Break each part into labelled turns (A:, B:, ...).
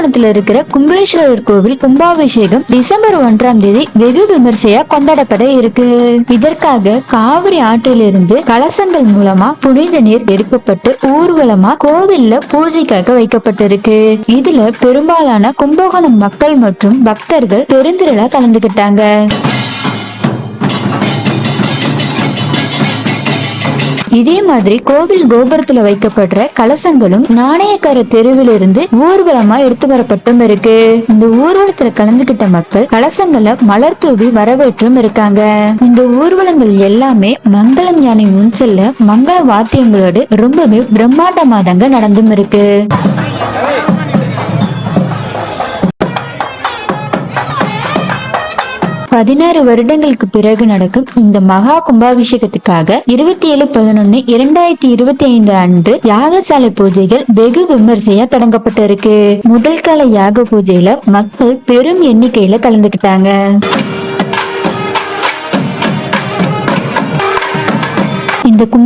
A: கும்பகோணத்துல இருக்கிற கும்பேஸ்வரர் கோவில் கும்பாபிஷேகம் டிசம்பர் ஒன்றாம் தேதி வெகு விமர்சையா கொண்டாடப்பட இருக்கு. இதற்காக காவிரி ஆற்றிலிருந்து கலசங்கள் மூலமா புனித நீர் எடுக்கப்பட்டு ஊர்வலமா கோவில்ல பூஜைக்காக வைக்கப்பட்டிருக்கு. இதுல பெரும்பாலான கும்பகோணம் மக்கள் மற்றும் பக்தர்கள் பெருந்திரளா கலந்துகிட்டாங்க. இதே மாதிரி கோவில் கோபுரத்துல வைக்கப்படுற கலசங்களும் நாணயக்கார தெருவிலிருந்து ஊர்வலமா எடுத்து வரப்பட்டும் இருக்கு. இந்த ஊர்வலத்துல கலந்துகிட்ட மக்கள் கலசங்களை மலர் தூவி வரவேற்றும் இருக்காங்க. இந்த ஊர்வலங்கள் எல்லாமே மங்களம் யானை முன் செல்ல மங்கள வாத்தியங்களோடு ரொம்பவே பிரம்மாண்டமாதங்க நடந்தும் இருக்கு. பதினாறு வருடங்களுக்கு பிறகு நடக்கும் இந்த மகா கும்பாபிஷேகத்துக்காக இருபத்தி ஏழு பதினொன்னு இரண்டாயிரத்தி இருபத்தி ஐந்து அன்று யாகசாலை பூஜைகள் வெகு விமர்சையா தொடங்கப்பட்டிருக்கு. முதல் கால யாக பூஜையில மக்கள் பெரும் எண்ணிக்கையில கலந்துகிட்டாங்க.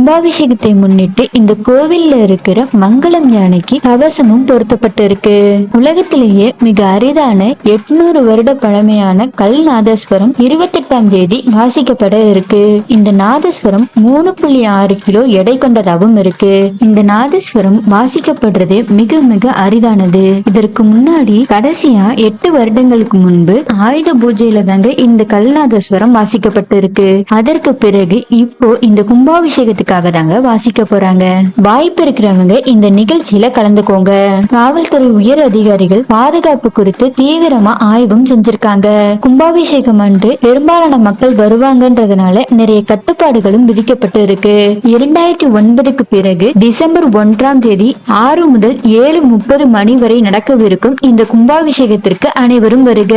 A: கும்பாபிஷேகத்தை முன்னிட்டு இந்த கோவில்ல இருக்கிற மங்களம் யானைக்கு கவசமும் பொருத்தப்பட்டு இருக்கு உலகத்திலேயே மிக அரிதான எட்நூறு வருட பழமையான கல் நாதஸ்வரம் இருபத்தெட்டாம் தேதி வாசிக்கப்பட இருக்கு. இந்த நாதஸ்வரம் மூணு புள்ளி ஆறு கிலோ எடை கொண்டதாகவும் இருக்கு. இந்த நாதஸ்வரம் வாசிக்கப்படுறது மிக மிக அரிதானது. இதற்கு முன்னாடி கடைசியா எட்டு வருடங்களுக்கு முன்பு ஆயுத பூஜையில தாங்க இந்த கல்நாதஸ்வரம் வாசிக்கப்பட்டு இருக்கு அதற்கு பிறகு இப்போ இந்த கும்பாபிஷேகத்துக்கு கும்பாபிஷேகத்துக்காக தாங்க வாசிக்க போறாங்க. வாய்ப்பு இருக்கிறவங்க இந்த நிகழ்ச்சியில கலந்துக்கோங்க. காவல்துறை உயர் அதிகாரிகள் பாதுகாப்பு குறித்து தீவிரமா ஆய்வும் செஞ்சிருக்காங்க. கும்பாபிஷேகம் அன்று பெரும்பாலான மக்கள் வருவாங்கன்றதுனால நிறைய கட்டுப்பாடுகளும் விதிக்கப்பட்டு இருக்கு. இரண்டாயிரத்தி ஒன்பதுக்கு பிறகு டிசம்பர் ஒன்றாம் தேதி ஆறு முதல் ஏழு முப்பது மணி வரை நடக்கவிருக்கும் இந்த கும்பாபிஷேகத்திற்கு அனைவரும் வருக.